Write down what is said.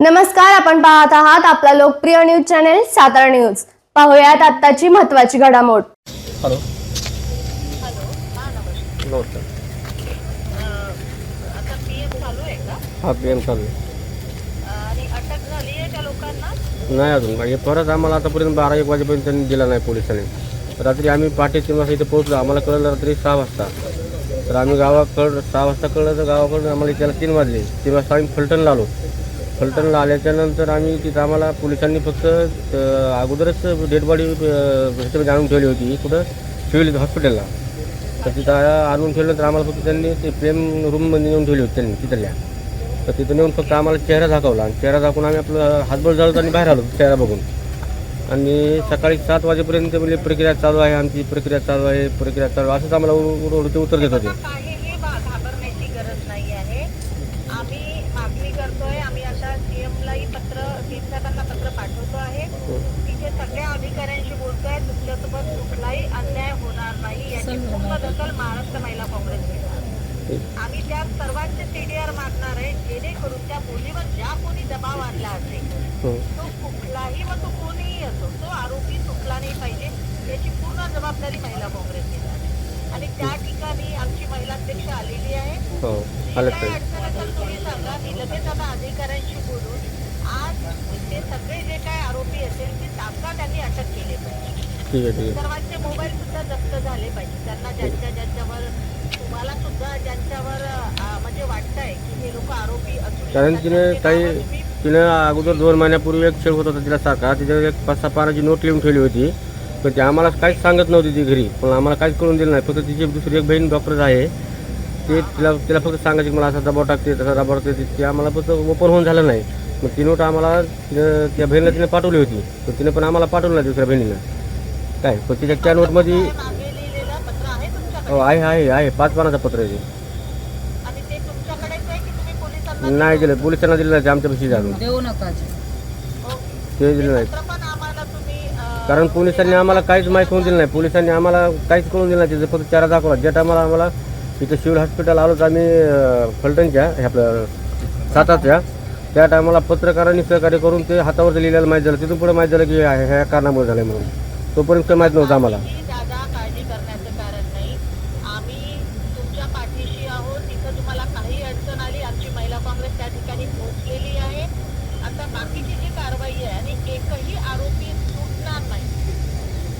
नमस्कार आपण पाहत आहात आपला लोकप्रिय न्यूज चॅनेल सातारा न्यूज. पाहुयात आत्ताची महत्वाची घडामोड. हॅलो. हॅलो. हां नमस्कार. नमस्कार अं, आता पी एम चालू आहे का? हा पी एम चालू आहे. अं, आणि अटक झाली आहे त्या लोकांना? नाही अजून. हे परत आम्हाला आतापर्यंत बारा एक वाजेपर्यंत त्यांनी दिला नाही पोलिसांनी. रात्री आम्ही पहाटे तीन वाजता इथे पोहोचलो. आम्हाला कळलं रात्री सहा वाजता. तर आम्ही गावाकडं सहा वाजता कळलं तर गावाकडून आम्हाला त्याला तीन वाजले. तीन वाजता आम्ही फलटणला आलो. फलटणला आल्याच्यानंतर आम्ही तिथं आम्हाला पोलिसांनी फक्त अगोदरच डेड बॉडी ह्याच्यामध्ये आणून ठेवली होती. कुठं? सिव्हिल हॉस्पिटलला. तर तिथं आणून ठेवलं तर आम्हाला फक्त त्यांनी ते प्रेम रूममध्ये नेऊन ठेवली होती त्यांनी तिथल्या. तर तिथं नेऊन फक्त आम्हाला चेहरा दाखवला आणि चेहरा दाखवून आम्ही आपलं हातबळ जाळत आणि बाहेर आलो चेहरा बघून. आणि सकाळी सात वाजेपर्यंत म्हणजे प्रक्रिया चालू आहे आमची प्रक्रिया चालू आहे प्रक्रिया चालू आहे. असंच आम्हाला उडते उत्तर देत होते. आहे. आम्ही मागणी करतोय आम्ही आता सीएमलाही पत्र सीएम साहेबांना पत्र पाठवतो आहे. तिथे सगळ्या अधिकाऱ्यांशी बोलतोय तुमच्यासोबत कुठलाही अन्याय होणार नाही. याची पूर्ण दखल महाराष्ट्र महिला काँग्रेस घेणार. आम्ही त्या सर्वांचे सीडीआर मागणार आहे जेणेकरून त्या मुलीवर ज्या कोणी दबाव आणला असेल हो. तो कुठलाही व तो कोणीही असो तो आरोपी सुटला नाही पाहिजे याची पूर्ण जबाबदारी महिला काँग्रेस घेणार. आहे. आणि त्या ठिकाणी आमची महिला अध्यक्ष आलेली आहे. हो आलं काय अडचण असेल तुम्ही सांगा. मी लगेच आता अधिकाऱ्यांशी बोलून आज ते सगळे जे काय आरोपी असेल ते तात्काळ त्यांनी अटक केले पाहिजे. ठीक आहे ठीक आहे. सर्वांचे मोबाईल सुद्धा जप्त झाले पाहिजे. त्यांना ज्यांच्या ज्यांच्यावर तुम्हाला सुद्धा ज्यांच्यावर अं, म्हणजे वाटतंय की हे लोक आरोपी असू कारण तिने काही नावं तुम्ही तिनं अगोदर दोन महिन्यापूर्वी एक खेळ होत होता तिला सारखा. तिच्यावर एक पाच सहा पानाची नोट लिहून ठेवली होती. पण ती आम्हाला काहीच सांगत नव्हती ती घरी. पण आम्हाला काहीच कळून दिलं नाही. फक्त तिची दुसरी एक बहीण डॉक्टर आहे ते तिला तिला फक्त सांगायची की मला असा दबाव टाकते तसा दबाव टाकते. ते आम्हाला फक्त ओपन होऊन झालं नाही. मग ती नोट आम्हाला त्या बहिणीला तिने पाठवली होती. पण तिने पण आम्हाला पाठवलं नाही दुसऱ्या बहिणीनं काय? पण तिच्या त्या नोटमध्ये मागे लिहिलेलं पत्र आहे तुमच्याकडे? हो आहे आहे आहे. पाच पानाचं पत्र आहे ते. आणि ते तुमच्याकडेच आहे की तुम्ही पोलिसांना नाही दिलं पोलिसांना दिलं नाही. ते आमच्यापाशी जाऊन देऊ नका ते दिलं नाही पत्र पण आम्हाला तुम्ही अं, कारण पोलिसांनी आम्हाला काहीच माहीत होऊन दिलं नाही. पोलिसांनी आम्हाला काहीच कळून दिलं नाही. तिथं फक्त चारा दाखवला. ज्या टायमाला आम्हाला इथं सिव्हिल हॉस्पिटल आलो तर आम्ही फलटणच्या हे आपलं साताच्या त्या टायमाला पत्रकारांनी सहकार्य करून ते हातावर लिहिलेलं माहीत झालं. तिथून पुढे माहीत झालं की ह्या ह्या कारणामुळे झालं म्हणून. तोपर्यंत काही माहीत नव्हतं आम्हाला. बाकीची जी कारवाई आहे आणि एकही आरोपी सुटणार नाही या ठीक आहे. पद्धतीची दखल पूर्ण आम्ही ठीक आहे. ती काही काळजी